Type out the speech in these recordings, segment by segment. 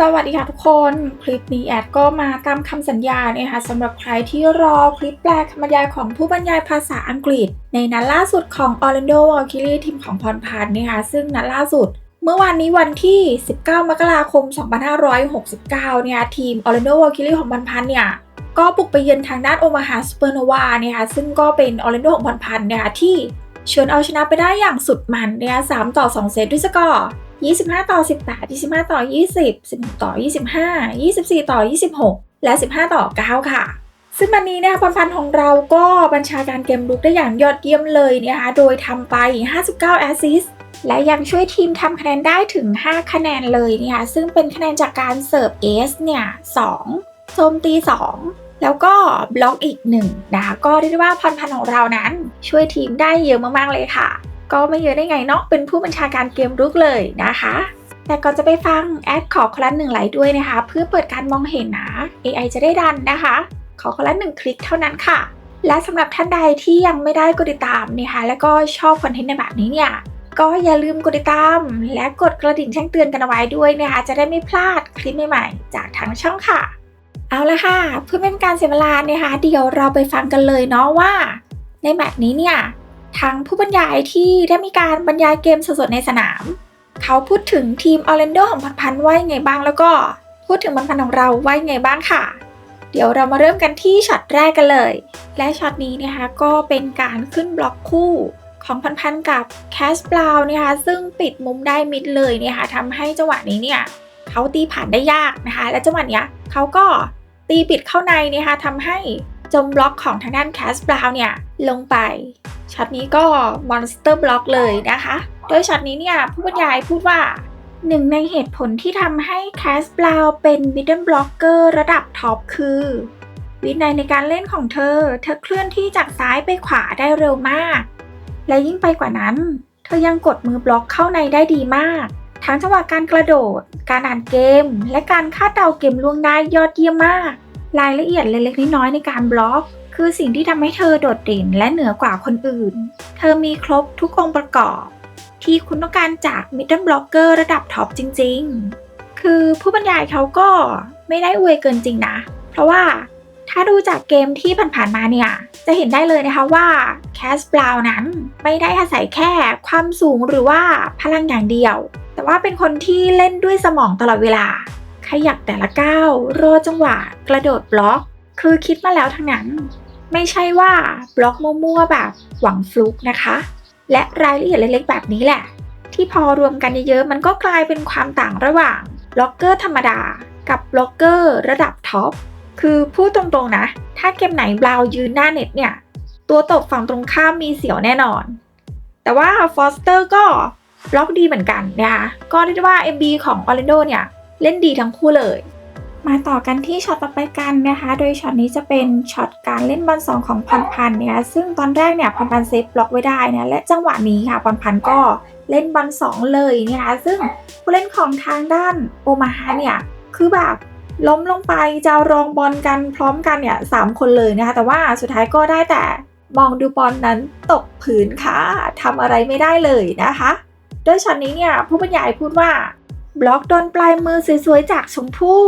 สวัสดีค่ะทุกคนคลิปนี้แอดก็มาตามคำสัญญาเนี่ยค่ะสำหรับใครที่รอคลิปแปลคำบรรยายของผู้บรรยายภาษาอังกฤษ ในนัดล่าสุดของ Orlando w a l k i r i ทีมของพรพันธ์นี่ค่ะซึ่งนัดล่าสุด เมื่อวานนี้วันที่ 19 มกราคม 2569 เนี่ยทีม Orlando w a l k i r i ของพรพันธ์เนี่ยก็บุกไปเยือนทางด้านโอมาฮาสเปอร์โนวาเนี่ยค่ะซึ่งก็เป็น Orlando ของพรพันธ์เนี่ยที่เฉือนเอาชนะไปได้อย่างสุดมันเนี่ย3ต่อ 2 เซตด้วยสกอร์ 25 ต่อ 18 25 ต่อ 20 16 ต่อ 25 24 ต่อ 26 และ 15 ต่อ 9 ค่ะ ซึ่งวันนี้นะคะพรพันของเราก็บัญชาการเกมลุกได้อย่างยอดเยี่ยมเลยนะคะ โดยทำไป 59 แอสซิสและยังช่วยทีมทำคะแนนได้ถึง 5 คะแนนเลยนะคะ ซึ่งเป็นคะแนนจากการเสิร์ฟเอสเนี่ย2โจมตี 2แล้วก็บล็อกอีก1นะคะก็เรียกได้ว่าพรพันธ์ของเรานั้น ช่วยทีมได้เยอะมาก ๆ เลยค่ะ ก็ไม่เยอะได้ไงเนาะเป็นผู้บัญชาการเกมรุกเลยนะคะ แต่ก่อนจะไปฟังแอดขอคนละหนึ่งไลค์ด้วยนะคะ เพื่อเปิดการมองเห็นนะ AI จะได้ดันนะคะ ขอคนละหนึ่งคลิกเท่านั้นค่ะ และสำหรับท่านใดที่ยังไม่ได้กดติดตามนะคะ แล้วก็ชอบคอนเทนต์ในแบบนี้เนี่ยก็อย่าลืมกดติดตาม และกดกระดิ่งแจ้งเตือนกันเอาไว้ด้วยนะคะ จะได้ไม่พลาดคลิปใหม่ๆ จากทางช่องค่ะ เอาละค่ะ เพื่อเป็นการเสียเวลานะคะเดี๋ยวเราไปฟังกันเลยเนาะว่า ในแมตช์นี้เนี่ย ทางผู้บรรยายที่ได้มีการบรรยายเกมสดๆในสนาม เขาพูดถึงทีมออร์แลนโดของพันพันว่ายังไงบ้างแล้วก็พูดถึงพันพันของเราว่ายังไงบ้างค่ะ เดี๋ยวเรามาเริ่มกันที่ช็อตแรกกันเลย และช็อตนี้นะคะก็เป็นการขึ้นบล็อกคู่ของพันพันกับแคสบราวน์นะคะซึ่งปิดมุมได้มิดเลยเนี่ยค่ะทำให้จังหวะนี้เนี่ยเขาตีผ่านได้ยากนะคะ และจังหวะเนี้ยเขาก็ตีปิดเข้าในนะคะทำให้ จมบล็อกของทางด้านแคสบราวน์เนี่ยลงไปช็อตนี้ก็มอนสเตอร์บล็อกเลยนะคะ โดยช็อตนี้เนี่ยผู้บรรยายพูดว่าหนึ่งในเหตุผลที่ทำให้แคสบราวเป็นมิดเดิลบล็อกเกอร์ระดับท็อปคือ วินัยในการเล่นของเธอ เธอเคลื่อนที่จากซ้ายไปขวาได้เร็วมาก และยิ่งไปกว่านั้น เธอยังกดมือบล็อกเข้าในได้ดีมาก ทั้งจังหวะการกระโดด การอ่านเกม และการคาดเดาเกมล่วงได้ยอดเยี่ยมมาก รายละเอียดเล็กๆน้อยๆในการบล็อก คือสิ่งที่ทำให้เธอโดดเด่นและเหนือกว่าคนอื่น เธอมีครบทุกองค์ประกอบ ที่คุณต้องการจากมิดเดิลบล็อกเกอร์ระดับท็อปจริง ๆ คือผู้บรรยายเขาก็ไม่ได้อวยเกินจริงนะ เพราะว่าถ้าดูจากเกมที่ผ่านๆมาเนี่ย จะเห็นได้เลยนะคะว่าแคสบราวนั้นไม่ได้อาศัยแค่ความสูงหรือว่าพลังอย่างเดียว แต่ว่าเป็นคนที่เล่นด้วยสมองตลอดเวลา ขยับแต่ละก้าวรอจังหวะ กระโดดบล็อก คือคิดมาแล้วทั้งนั้น ไม่ใช่ว่าบล็อกมั่วๆแบบหวังฟลุกนะคะ และรายละเอียดเล็กๆ แบบนี้แหละ ที่พอรวมกันเยอะๆมันก็กลายเป็นความต่างระหว่างบล็อกเกอร์ธรรมดา กับบล็อกเกอร์ระดับท็อปคือพูดตรงๆนะ ถ้าเกมไหนบราวยืนหน้าเน็ตเนี่ย ตัวตบฝั่งตรงข้ามมีเสียวแน่นอน แต่ว่าฟอสเตอร์ก็บล็อกดีเหมือนกันนะคะ ก็เรียกว่า MB ของออร์แลนโดเนี่ย เล่นดีทั้งคู่เลย มาต่อกันที่ช็อตต่อไปกันนะคะ โดยช็อตนี้จะเป็นช็อตการเล่นบอลสองของพรพันธ์เนี่ยซึ่งตอนแรกเนี่ยพรพันธ์เซฟบล็อกไว้ได้นะและจังหวะนี้ค่ะพรพันธ์ก็เล่นบอลสองเลยนะคะซึ่งผู้เล่นของทางด้านโอมาฮาเนี่ยคือแบบล้มลงไปจะรองบอลกันพร้อมกันเนี่ยสามคนเลยนะคะ แต่ว่าสุดท้ายก็ได้แต่มองดูบอลนั้นตกผืนค่ะทำอะไรไม่ได้เลยนะคะ โดยช็อตนี้เนี่ยผู้บรรยายพูดว่า บล็อกโดนปลายมือสวยๆจากชมพู่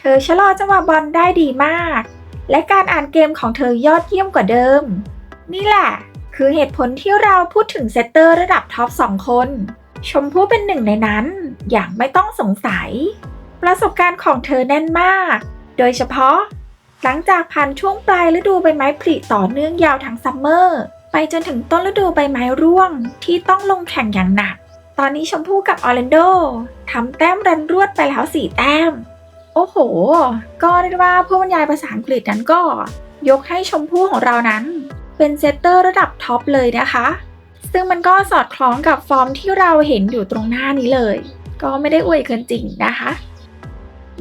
เธอชะลอจังหวะบอลได้ดีมาก และการอ่านเกมของเธอยอดเยี่ยมกว่าเดิม นี่แหละ คือเหตุผลที่เราพูดถึงเซตเตอร์ระดับท็อป2 คน ชมพู่เป็นหนึ่งในนั้น อย่างไม่ต้องสงสัย ประสบการณ์ของเธอแน่นมาก โดยเฉพาะ หลังจากผ่านช่วงปลายฤดูใบไม้ผลิต่อเนื่องยาวทั้งซัมเมอร์ไปจนถึงต้นฤดูใบไม้ร่วงที่ต้องลงแข่งอย่างหนัก ตอนนี้ชมพู่กับออร์แลนโดทำแต้มรันรวดไปแล้ว4แต้ม โอ้โห ก็เรียกว่าผู้บรรยายภาษาอังกฤษนั้นก็ ยกให้ชมพู่ของเรานั้น เป็นเซตเตอร์ระดับท็อปเลยนะคะ ซึ่งมันก็สอดคล้องกับฟอร์มที่เราเห็นอยู่ตรงหน้านี้เลย ก็ไม่ได้อวยเกินจริงนะคะ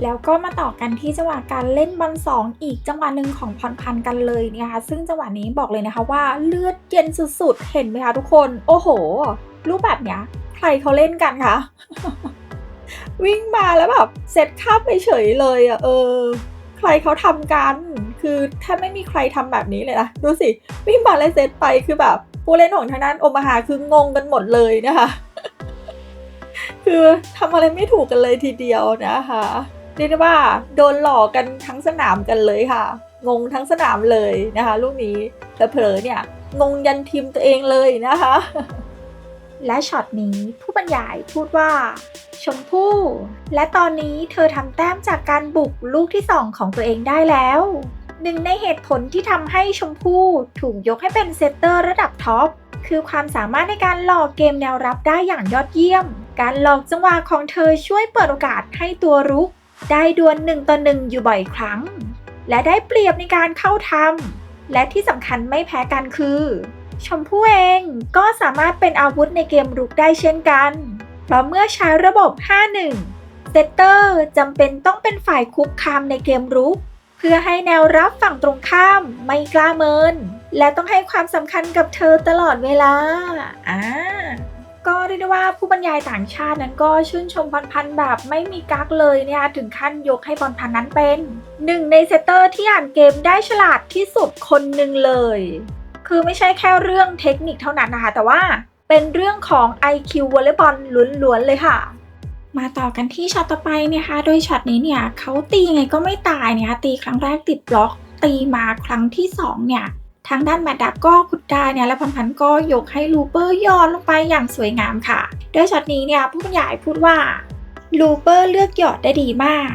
แล้วก็มาต่อกันที่จังหวะการเล่นบอลสองอีกจังหวะหนึ่งของพรพันธ์กันเลยนะคะ ซึ่งจังหวะนี้บอกเลยนะคะว่าเลือดเย็นสุดๆ เห็นไหมคะทุกคน โอ้โห รูปแบบเนี้ย ใครเขาเล่นกันคะวิ่งมาแล้วแบบเซตข้ามไปเฉยเลยอะเออ ใครเขาทำกัน คือแทบไม่มีใครทำแบบนี้เลยนะดูสิ วิ่งมาแล้วเซตไปคือแบบ ผู้เล่นของทางด้านโอมาฮาคืองงกันหมดเลยนะคะคือทำอะไรไม่ถูกกันเลยทีเดียวนะคะเรียกได้ว่าโดนหลอกกันทั้งสนามกันเลยค่ะ งงทั้งสนามเลยนะคะ ลูกนี้เผลอๆเนี่ยงงยันทีมตัวเองเลยนะคะ และช็อตนี้ผู้บรรยายพูดว่า ชมพู่ และตอนนี้เธอทำแต้มจากการบุกลูกที่สองของตัวเองได้แล้วหนึ่งในเหตุผลที่ทำให้ชมพู่ถูกยกให้เป็นเซตเตอร์ระดับท็อปคือความสามารถในการหลอกเกมแนวรับได้อย่างยอดเยี่ยม การหลอกจังหวะของเธอช่วยเปิดโอกาสให้ตัวรุก ได้ดวลหนึ่งต่อหนึ่งอยู่บ่อยครั้ง และได้เปรียบในการเข้าทำและที่สำคัญไม่แพ้กันคือ ชมพู่เองก็สามารถเป็นอาวุธในเกมรุกได้เช่นกัน เพราะเมื่อใช้ระบบ 5-1 เซตเตอร์จำเป็นต้องเป็นฝ่ายคุกคามในเกมรุก เพื่อให้แนวรับฝั่งตรงข้ามไม่กล้าเมิน และต้องให้ความสำคัญกับเธอตลอดเวลา อ่า ก็เรียกได้ว่าผู้บรรยายต่างชาตินั้นก็ชื่นชมพรพันธ์แบบไม่มีกักเลยเนี่ยถึงขั้นยกให้พรพันธ์นั้นเป็นหนึ่งในเซตเตอร์ที่อ่านเกมได้ฉลาดที่สุดคนหนึ่งเลย คือไม่ใช่แค่เรื่องเทคนิคเท่านั้นนะคะ แต่ว่าเป็นเรื่องของ IQ วอลเลย์บอลล้วนๆเลยค่ะ มาต่อกันที่ช็อตต่อไปเนี่ยค่ะโดยช็อตนี้เนี่ยเขาตียังไงก็ไม่ตายเนี่ยตีครั้งแรกติดบล็อก ตีมาครั้งที่สองเนี่ย ทางด้านแมดดักก็ขุดได้เนี่ยและพันพันก็ยกให้ลูเปอร์ย้อนลงไปอย่างสวยงามค่ะ โดยช็อตนี้เนี่ยผู้บรรยายพูดว่าลูเปอร์เลือกหยอดได้ดีมาก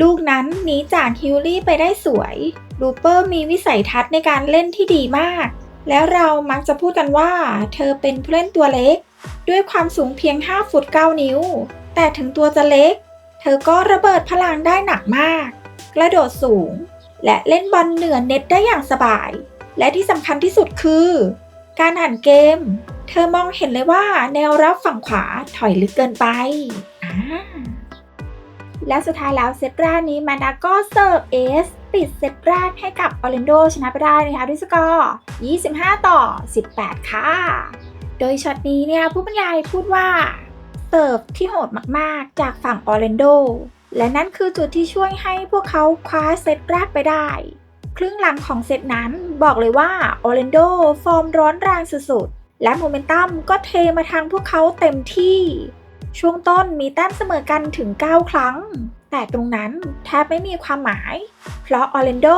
ลูกนั้นหนีจากฮิลลี่ไปได้สวย ลูเปอร์มีวิสัยทัศน์ในการเล่นที่ดีมาก แล้วเรามักจะพูดกันว่า เธอเป็นผู้เล่นตัวเล็ก ด้วยความสูงเพียง 5 ฟุต 9 นิ้ว แต่ถึงตัวจะเล็ก เธอก็ระเบิดพลังได้หนักมาก กระโดดสูง และเล่นบอลเหนือเน็ตได้อย่างสบาย และที่สำคัญที่สุดคือ การอ่านเกม เธอมองเห็นเลยว่าแนวรับฝั่งขวาถอยลึกเกินไปอ่าและสุดท้ายแล้วเซตแรกนี้แมนดาก็เสิร์ฟเอส ปิดเซตแรกให้กับออร์แลนโดชนะไปได้นะคะด้วยสกอร์ 25 ต่อ 18 ค่ะ โดยช็อตนี้เนี่ยผู้บรรยายพูดว่าเสิร์ฟที่โหดมากๆ จากฝั่งออร์แลนโด และนั่นคือจุดที่ช่วยให้พวกเขาคว้าเซตแรกไปได้ ครึ่งหลังของเซตนั้นบอกเลยว่าออร์แลนโดฟอร์มร้อนแรงสุดๆ และโมเมนตัมก็เทมาทางพวกเขาเต็มที่ ช่วงต้นมีแต้มเสมอกันถึง 9 ครั้ง แต่ตรงนั้นแทบไม่มีความหมาย เพราะออร์แลนโด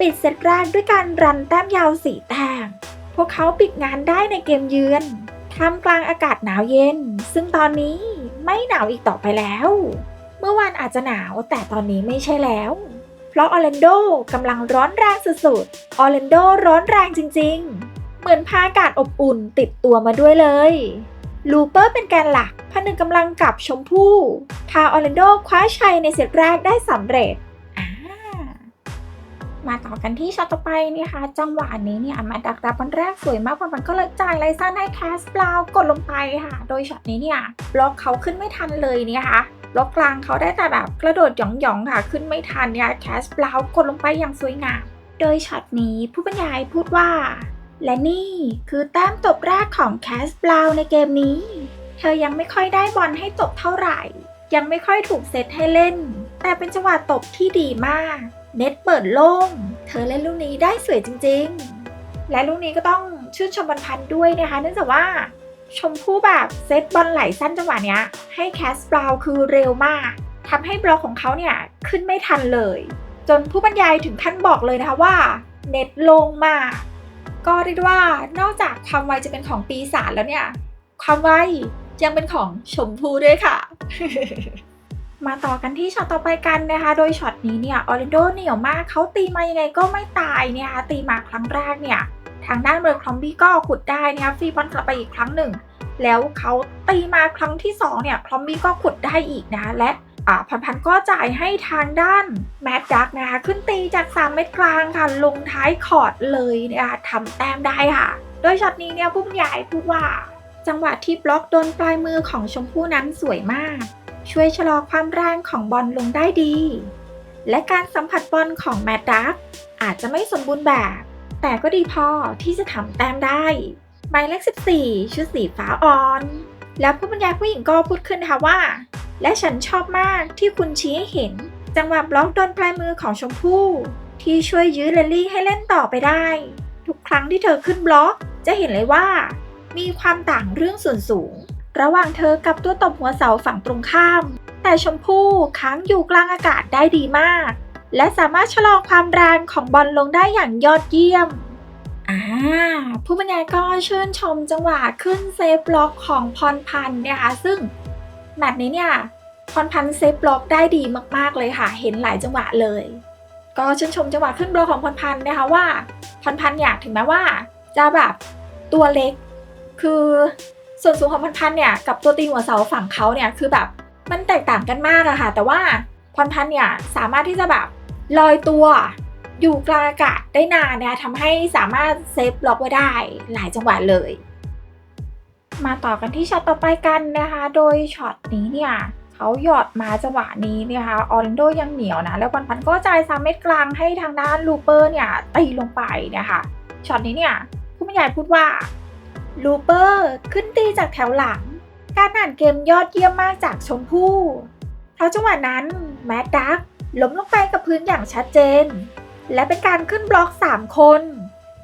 ปิดเซตแรกด้วยการรันแต้มยาว4แต้ม พวกเขาปิดงานได้ในเกมเยือนท่ามกลางอากาศหนาวเย็น ซึ่งตอนนี้ไม่หนาวอีกต่อไปแล้ว เมื่อวานอาจจะหนาวแต่ตอนนี้ไม่ใช่แล้ว เพราะออร์แลนโดกำลังร้อนแรงสุดๆ ออร์แลนโดร้อนแรงจริงๆ เหมือนพาอากาศอบอุ่นติดตัวมาด้วยเลย ลูเปอร์เป็นแกนหลักผนึกกำลังกับชมพู่ พาออร์แลนโดคว้าชัยในเซตแรกได้สำเร็จ มาต่อกันที่ช็อตต่อไปนี่ค่ะจังหวะนี้เนี่ยมดดักรับอลแรกสวยมากมันก็เลยจ่ายไลซันให้แคสเปล่ากดลงไปค่ะ โดยช็อตนี้เนี่ยบล็อกเขาขึ้นไม่ทันเลยเนี่ยค่ะล็อกกลางเขาได้แต่แบบกระโดดหยองๆค่ะ ขึ้นไม่ทันเนี่ยแคสเปล่ากดลงไปอย่างสวยงาม โดยช็อตนี้ผู้บรรยายพูดว่า และนี่คือแต้มตบแรกของแคสเปล่าในเกมนี้ เธอยังไม่ค่อยได้บอลให้ตบเท่าไหร่ ยังไม่ค่อยถูกเซตให้เล่น แต่เป็นจังหวะตบที่ดีมาก เน็ตเปิดโล่ง เธอเล่นลูกนี้ได้สวยจริงๆ และลูกนี้ก็ต้องชื่นชมบอลพันธ์ด้วยนะคะ เนื่องจากว่าชมพู่แบบเซตบอลไหลสั้นจังหวะเนี้ย ให้แคสเปล่าคือเร็วมากทำให้บล็อกของเขาเนี่ยขึ้นไม่ทันเลย จนผู้บรรยายถึงขั้นบอกเลยนะคะว่า เน็ตโล่งมาก ก็เรียกได้ว่านอกจากความไวจะเป็นของปีศาจแล้วเนี่ย ความไวยังเป็นของชมพูด้วยค่ะ มาต่อกันที่ช็อตต่อไปกันนะคะ โดยช็อตนี้เนี่ยออร์แลนโดเหนียวมากเขาตีมายังไงก็ไม่ตายเนี่ยคะตีมาครั้งแรกเนี่ยทางด้านเบอร์คอมบี้ก็ขุดได้นะคะฟีบอลกลับไปอีกครั้งหนึ่ง แล้วเขาตีมาครั้งที่2เนี่ยคอมบี้ก็ขุดได้อีกนะและ อ่าพันพันก็จ่ายให้ทางด้านแมดดักนะคะขึ้นตีจาก 3 เมตรกลางค่ะลงท้ายคอร์ดเลยนะคะทำแต้มได้ค่ะ โดยช็อตนี้เนี่ยผู้บรรยายพูดว่า จังหวะที่บล็อกโดนปลายมือของชมพู่นั้นสวยมาก ช่วยชะลอความแรงของบอลลงได้ดี และการสัมผัสบอลของแมดดักอาจจะไม่สมบูรณ์แบบ แต่ก็ดีพอที่จะทำแต้มได้หมายเลข14 ชุดสีฟ้าอ่อน แล้วผู้บรรยายผู้หญิงก็พูดขึ้นนะคะว่า และฉันชอบมากที่คุณชี้ให้เห็น จังหวะบล็อกโดนปลายมือของชมพู่ ที่ช่วยยื้อเลลลี่ให้เล่นต่อไปได้ ทุกครั้งที่เธอขึ้นบล็อก จะเห็นเลยว่า มีความต่างเรื่องส่วนสูง ระหว่างเธอกับตัวตบหัวเสาฝั่งตรงข้าม แต่ชมพู่ค้างอยู่กลางอากาศได้ดีมาก และสามารถชะลอความแรงของบอลลงได้อย่างยอดเยี่ยมอ่าผู้บรรยายก็ชื่นชมจังหวะขึ้นเซฟบล็อกของพรพันธ์นะคะซึ่ง แมตช์นี้เนี่ยพรพันเซฟบล็อกได้ดีมากๆเลยค่ะ เห็นหลายจังหวะเลย ก็ชื่นชมจังหวะขึ้นบล็อกของพรพันธ์นะคะว่าพรพันธ์เนี่ยถึงแม้ว่า จะแบบตัวเล็ก คือส่วนสูงของพรพันธ์เนี่ยกับตัวตีหัวเสาฝั่งเขาเนี่ยคือแบบมันแตกต่างกันมากอะค่ะ แต่ว่าพรพันธ์เนี่ยสามารถที่จะแบบลอยตัวอยู่กลางอากาศได้นานนะคะทำให้สามารถเซฟบล็อกไว้ได้หลายจังหวะเลย มาต่อกันที่ช็อตต่อไปกันนะคะ โดยช็อตนี้เนี่ยเขาหยอดมาจังหวะนี้นยคะออร์แลนโดยังเหนียวนะ แล้วปันพันก็จ่ายสามเม็ดกลางให้ทางด้านลูเปอร์เนี่ยตีลงไปนะคะช็อตนี้เนี่ยผู้บรรยายพูดว่าลูเปอร์ขึ้นตีจากแถวหลัง การอ่านเกมยอดเยี่ยมมากจากชมพู่เพราจังหวะนั้นแมดดักล้มลงไปกับพื้นอย่างชัดเจน และเป็นการขึ้นบล็อก 3 คน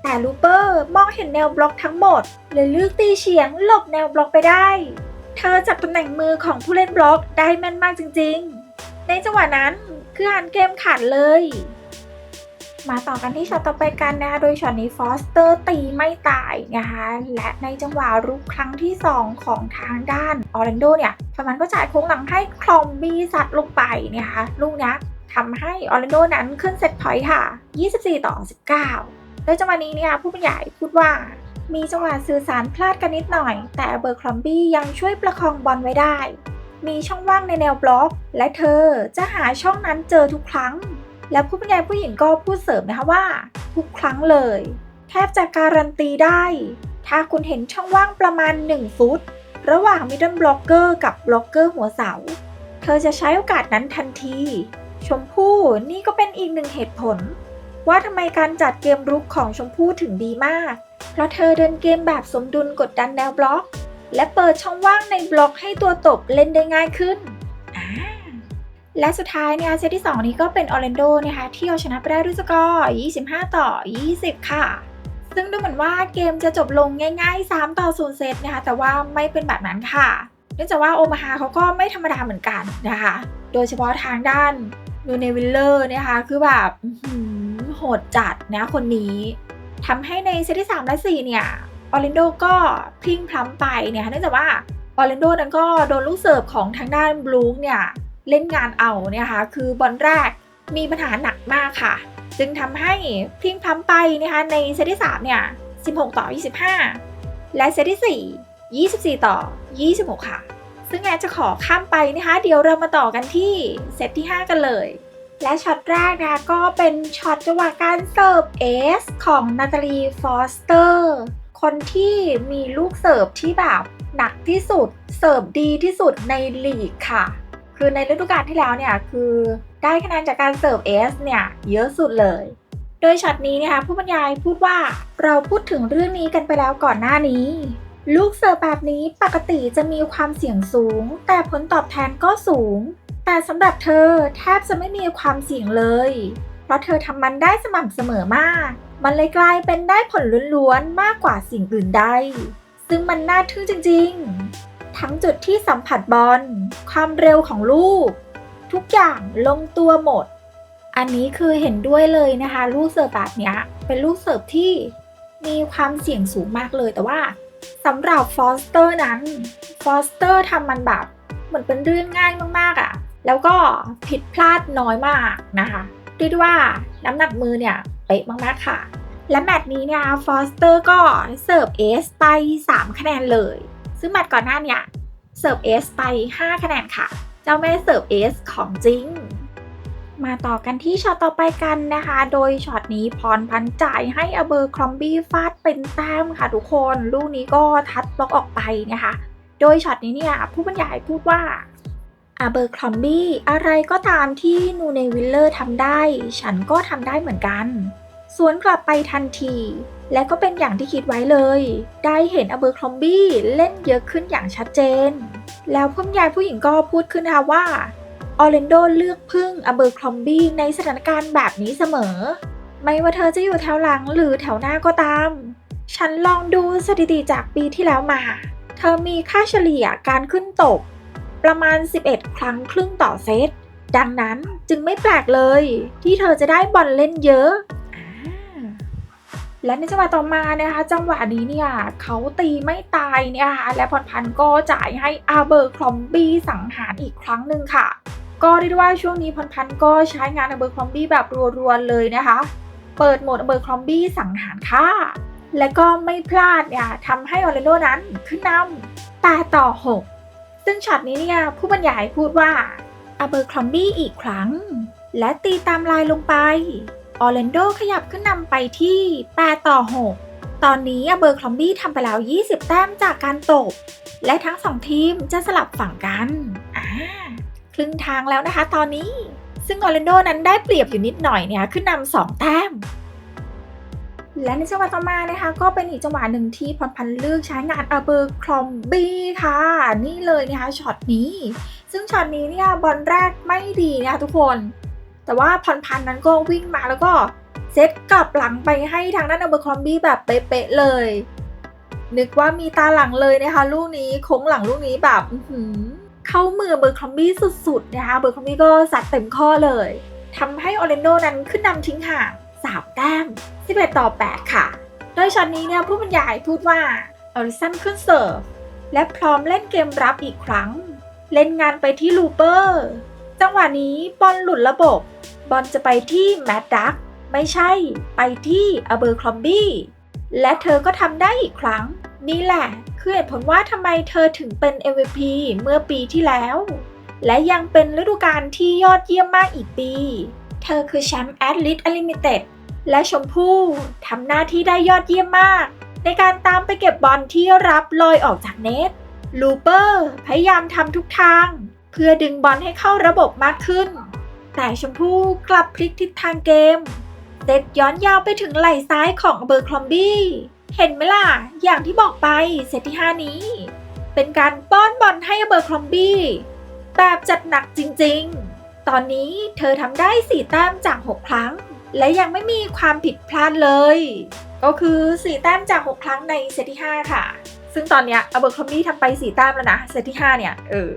แต่ลูเปอร์มองเห็นแนวบล็อกทั้งหมดเลยเลือกตีเฉียงหลบแนวบล็อกไปได้ เธอจับตำแหน่งมือของผู้เล่นบล็อกได้แม่นมากจริงๆ ในจังหวะนั้นคืออ่านเกมขาดเลย มาต่อกันที่ช็อตต่อไปกันนะคะโดยช็อตนี้ฟอสเตอร์ตีไม่ตายนะคะและในจังหวะรุกครั้งที่ 2 ของทางด้านออร์แลนโดเนี่ยฟมันก็จ่ายโค้งหลังให้คลอมบีสัตว์ลงไปนะคะลูกนี้ทำให้ออร์แลนโดนั้นขึ้นเซตพอยต์ค่ะ 24 ต่อ 19 โดยจังหวะนี้เนี่ยผู้บรรยายพูดว่า มีจังหวะสื่อสารพลาดกันนิดหน่อย แต่เบอร์คลอมบี้ยังช่วยประคองบอลไว้ได้ มีช่องว่างในแนวบล็อก และเธอจะหาช่องนั้นเจอทุกครั้ง และผู้บรรยายผู้หญิงก็พูดเสริมนะคะว่า ทุกครั้งเลย แทบจะการันตีได้ ถ้าคุณเห็นช่องว่างประมาณ 1 ฟุต ระหว่างมิดเดิลบล็อกเกอร์กับบล็อกเกอร์หัวเสา เธอจะใช้โอกาสนั้นทันที ชมพู่นี่ก็เป็นอีกหนึ่งเหตุผล ว่าทำไมการจัดเกมรุกของชมพู่ถึงดีมาก เพราะเธอเดินเกมแบบสมดุลกดดันแนวบล็อก และเปิดช่องว่างในบล็อกให้ตัวตบเล่นได้ง่ายขึ้น และสุดท้ายเนี่ยเซตที่ 2 นี้ก็เป็นออร์แลนโดนะคะที่เอาชนะไปได้ด้วยสกอร์ 25 ต่อ 20 ค่ะ ซึ่งดูเหมือนว่าเกมจะจบลงง่าย ๆ 3 ต่อ 0 เซตนะคะแต่ว่าไม่เป็นแบบนั้นค่ะ เนื่องจากว่าโอมาฮาเขาก็ไม่ธรรมดาเหมือนกันนะคะ โดยเฉพาะทางด้านนูเนวิลเลอร์นะคะคือแบบ หือโหดจัดนะคนนี้ทำให้ในเซตที่ 3 และ 4 เนี่ยออร์แลนโดก็พลิงพล้ำไปเนี่ยเนื่องจากว่าออร์แลนโดนั้นก็โดนลูกเสิร์ฟของทางด้านบลูคเนี่ยเล่นงานเอาเนี่ยค่ะคือบอลแรกมีปัญหาหนักมากค่ะ จึงทำให้พลิงพล้ำไปนะคะในเซตที่ 3 เนี่ย 16 ต่อ 25 และเซตที่ 4 24 ต่อ 26 ค่ะ ซึ่งแอดจะขอข้ามไปนะคะ เดี๋ยวเรามาต่อกันที่เซตที่ 5 กันเลย และช็อตแรกนะคะก็เป็นช็อตจังหวะการเสิร์ฟเอสของนาตาลีฟอสเตอร์ คนที่มีลูกเสิร์ฟที่แบบหนักที่สุด เสิร์ฟดีที่สุดในลีกค่ะ คือในฤดูกาลที่แล้วเนี่ยคือได้คะแนนจากการเสิร์ฟเอสเนี่ยเยอะสุดเลย โดยช็อตนี้นะคะผู้บรรยายพูดว่าเราพูดถึงเรื่องนี้กันไปแล้วก่อนหน้านี้ลูกเสิร์ฟแบบนี้ปกติจะมีความเสี่ยงสูง แต่ผลตอบแทนก็สูง แต่สำหรับเธอแทบจะไม่มีความเสี่ยงเลย เพราะเธอทำมันได้สม่ำเสมอมาก มันเลยกลายเป็นได้ผลล้วนๆมากกว่าสิ่งอื่นใด ซึ่งมันน่าทึ่งจริง ๆ ทั้งจุดที่สัมผัสบอล ความเร็วของลูก ทุกอย่างลงตัวหมด อันนี้คือเห็นด้วยเลยนะคะ ลูกเสิร์ฟแบบเนี้ยเป็นลูกเสิร์ฟที่มีความเสี่ยงสูงมากเลยแต่ว่าสำหรับฟอสเตอร์นั้นฟอสเตอร์ทำมันแบบเหมือนเป็นเรื่องง่ายมากๆอะ่ะ แล้วก็ผิดพลาดน้อยมากนะคะเรียกว่าน้ำหนักมือเนี่ยเป๊ะมากๆค่ะ และแมตช์นี้เนี่ยฟอสเตอร์ก็เสิร์ฟเอสไป 3 คะแนนเลย ซึ่งแมตช์ก่อนหน้าเนี่ยเสิร์ฟเอสไป 5 คะแนนค่ะ เจ้าแม่เสิร์ฟเอสของจริง มาต่อกันที่ช็อตต่อไปกันนะคะ โดยช็อตนี้พรพันจ่ายให้อเบอร์ครอมบี้ฟาดเป็นแต้มค่ะทุกคน ลูกนี้ก็ทัดบล็อกออกไปนะคะ โดยช็อตนี้เนี่ยผู้บรรยายพูดว่า อาเบอร์ครอมบี้อะไรก็ตามที่นูเนวิลเลอร์ทำได้ ฉันก็ทำได้เหมือนกัน สวนกลับไปทันที และก็เป็นอย่างที่คิดไว้เลย ได้เห็นอเบอร์ครอมบี้เล่นเยอะขึ้นอย่างชัดเจน แล้วผู้บรรยายผู้หญิงก็พูดขึ้นนะคะว่าออร์แลนโดเลือกพึ่งอเบอร์คลอมบี้ในสถานการณ์แบบนี้เสมอ ไม่ว่าเธอจะอยู่แถวหลังหรือแถวหน้าก็ตาม ฉันลองดูสถิติจากปีที่แล้วมา เธอมีค่าเฉลี่ยการขึ้นตบ ประมาณ 11 ครั้งครึ่งต่อเซต ดังนั้นจึงไม่แปลกเลย ที่เธอจะได้บอลเล่นเยอะอ่าและในจังหวะต่อมานะคะ จังหวะนี้เนี่ยเขาตีไม่ตายเนี่ยค่ะและพรพันธ์ก็จ่ายให้อาเบอร์คลอมบี้สังหารอีกครั้งหนึ่งค่ะ ก็เรียกได้ว่าช่วงนี้พรพันธ์ก็ใช้งานอาเบอร์คลอมบี้แบบรัวๆเลยนะคะ เปิดโหมดอาเบอร์คลอมบี้สังหารค่ะ และก็ไม่พลาดเนี่ยทำให้ออร์แลนโดนั้นขึ้นนำ8ต่อ 6 ซึ่งช็อตนี้เนี่ยผู้บรรยายพูดว่าอเบอร์คลอมบี้อีกครั้ง และตีตามลายลงไป ออร์แลนโดขยับขึ้นนำไปที่ 8 ต่อ 6 ตอนนี้อเบอร์คลอมบี้ทำไปแล้ว 20 แต้มจากการตบ และทั้งสองทีมจะสลับฝั่งกัน อ่า ครึ่งทางแล้วนะคะตอนนี้ ซึ่งออร์แลนโดนั้นได้เปรียบอยู่นิดหน่อยเนี่ยขึ้นนำสองแต้ม และในจังหวะต่อมานะคะ ก็เป็นอีกจังหวะหนึ่งที่พรพันธ์เลือกใช้งานอาเบอร์คลอมบี้ค่ะ นี่เลยนะคะช็อตนี้ ซึ่งช็อตนี้เนี่ยบอลแรกไม่ดีนะคะทุกคน แต่ว่าพรพันธ์นั้นก็วิ่งมาแล้วก็เซตกลับหลังไปให้ทางด้านอาเบอร์คลอมบี้แบบเป๊ะๆเลย นึกว่ามีตาหลังเลยนะคะลูกนี้โค้งหลังลูกนี้แบบเข้ามือเบอร์คลอมบี้สุดๆนะคะเบอร์คลอมบี้ก็สัดเต็มข้อเลยทำให้ออเรนโดนั้นขึ้นนำทิ้งห่าง 3แต้ม11 ต่อ 8 ค่ะ โดยช็อตนี้เนี่ยผู้บรรยายพูดว่าออริสันขึ้นเสิร์ฟ และพร้อมเล่นเกมรับอีกครั้ง เล่นงานไปที่ลูเปอร์ จังหวะนี้บอลหลุดระบบบอลจะไปที่แมดดักไม่ใช่ ไปที่อเบอร์คลอมบี้ และเธอก็ทำได้อีกครั้ง นี่แหละคือเหตุผลว่าทำไมเธอถึงเป็น MVP เมื่อปีที่แล้ว และยังเป็นฤดูกาลที่ยอดเยี่ยมมากอีกปี เธอคือแชมป์แอดลิทอลิมิเต็ด และชมพู่ทำหน้าที่ได้ยอดเยี่ยมมาก ในการตามไปเก็บบอลที่รับลอยออกจากเน็ต ลูเปอร์พยายามทำทุกทาง เพื่อดึงบอลให้เข้าระบบมากขึ้น แต่ชมพู่กลับพลิกทิศทางเกมเซตย้อนยาวไปถึงไหล่ซ้ายของเบอร์คลอมบี้ เห็นไหมล่ะ อย่างที่บอกไปเซตที่ 5 นี้ เป็นการป้อนบอลให้เบอร์คลอมบี้ แบบจัดหนักจริงๆ ตอนนี้เธอทำได้ 4 แต้มจาก 6 ครั้ง และยังไม่มีความผิดพลาดเลย ก็คือ 4 แต้มจาก 6 ครั้งในเซตที่ 5 ค่ะ ซึ่งตอนเนี้ยอเบอร์คอมบี้ทำไป 4 แต้มแล้วนะ เซตที่ 5 เนี่ย เออ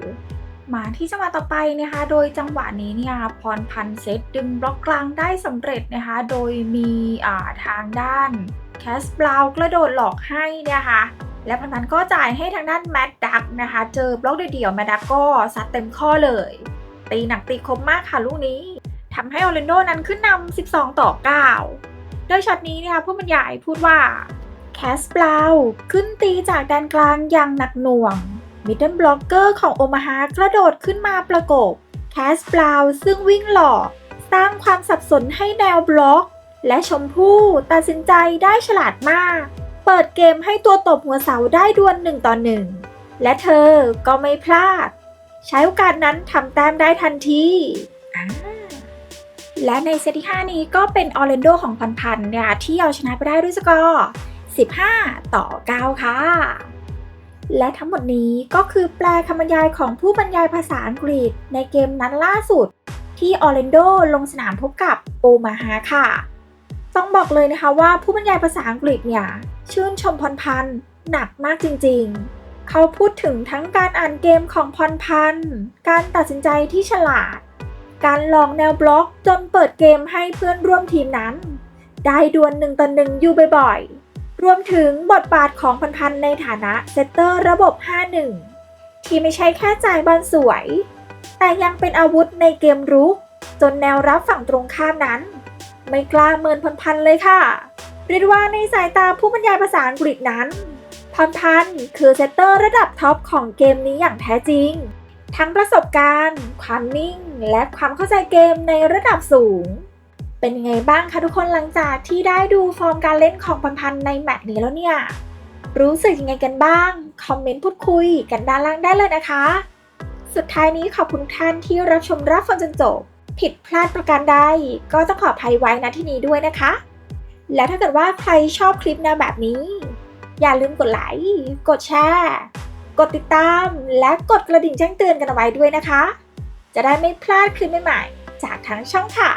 มาที่จังหวะต่อไปนะคะ โดยจังหวะนี้เนี่ยพรพันเซตดึงบล็อกกลางได้สำเร็จนะคะ โดยมีอ่าทางด้านแคสบราวกระโดดหลอกให้เนี่ยค่ะและพรพันก็จ่ายให้ทางด้านแมดดักนะคะ เจอบล็อกเดี่ยวแมดดักก็ซัดเต็มข้อเลย ตีหนักตีคมมากค่ะลูกนี้ ทำให้ออร์แลนโดนั้นขึ้นนำ 12 ต่อ 9 โดยช็อตนี้นี่ยผู้บรรยายพูดว่าแคสบราวน์ขึ้นตีจากแดนกลางอย่างหนักหน่วงมิดเดิลบล็อกเกอร์ของโอมาฮากระโดดขึ้นมาประกบแคสบราวน์ซึ่งวิ่งหลอกสร้างความสับสนให้แนวบล็อก และชมพู่ตัดสินใจได้ฉลาดมาก เปิดเกมให้ตัวตบหัวเสาได้ดวลหนึ่งต่อหนึ่งและเธอก็ไม่พลาด ใช้โอกาสนั้นทำแต้มได้ทันทีอ่า และในเซตที่ 5 นี้ก็เป็นออร์แลนโดของพันพันเนี่ยที่เอาชนะไปได้ด้วยสกอร์ 15 ต่อ 9 ค่ะ และทั้งหมดนี้ก็คือแปลคำบรรยายของผู้บรรยายภาษาอังกฤษในเกมนั้นล่าสุด ที่ออร์แลนโดลงสนามพบกับโอมาฮาค่ะ ต้องบอกเลยนะคะว่าผู้บรรยายภาษาอังกฤษเนี่ยชื่นชมพรพันธ์หนักมากจริง ๆ เขาพูดถึงทั้งการอ่านเกมของพรพันธ์การตัดสินใจที่ฉลาด การลองแนวบล็อกจนเปิดเกมให้เพื่อนร่วมทีมนั้น ได้ดวลหนึ่งต่อหนึ่งอยู่บ่อยๆ รวมถึงบทบาทของพันพันในฐานะเซตเตอร์ระบบ 5-1 ที่ไม่ใช่แค่จ่ายบอลสวย แต่ยังเป็นอาวุธในเกมรุก จนแนวรับฝั่งตรงข้ามนั้น ไม่กล้าเมินพันพันเลยค่ะ เรียกว่าในสายตาผู้บรรยายภาษาอังกฤษนั้นพรพันคือเซตเตอร์ระดับท็อปของเกมนี้อย่างแท้จริง ทั้งประสบการณ์ ความนิ่ง และความเข้าใจเกมในระดับสูง เป็นยังไงบ้างคะทุกคนหลังจากที่ได้ดูฟอร์มการเล่นของพันพันในแมตช์นี้แล้วเนี่ย รู้สึกยังไงกันบ้าง คอมเมนต์พูดคุยกันด้านล่างได้เลยนะคะ สุดท้ายนี้ขอบคุณท่านที่รับชมรับฟังจนจบ ผิดพลาดประการใดก็ต้องขออภัยไว้ณที่นี้ด้วยนะคะ และถ้าเกิดว่าใครชอบคลิปแนวแบบนี้ อย่าลืมกดไลค์ กดแชร์ กดติดตาม และกดกระดิ่งแจ้งเตือนกันเอาไว้ด้วยนะคะ จะได้ไม่พลาดคลิปใหม่ๆจากทั้งช่องค่ะ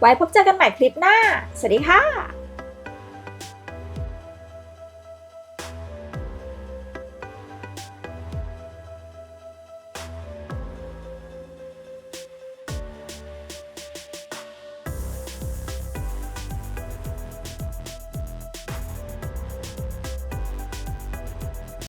ไว้พบเจอกันใหม่คลิปหน้า สวัสดีค่ะ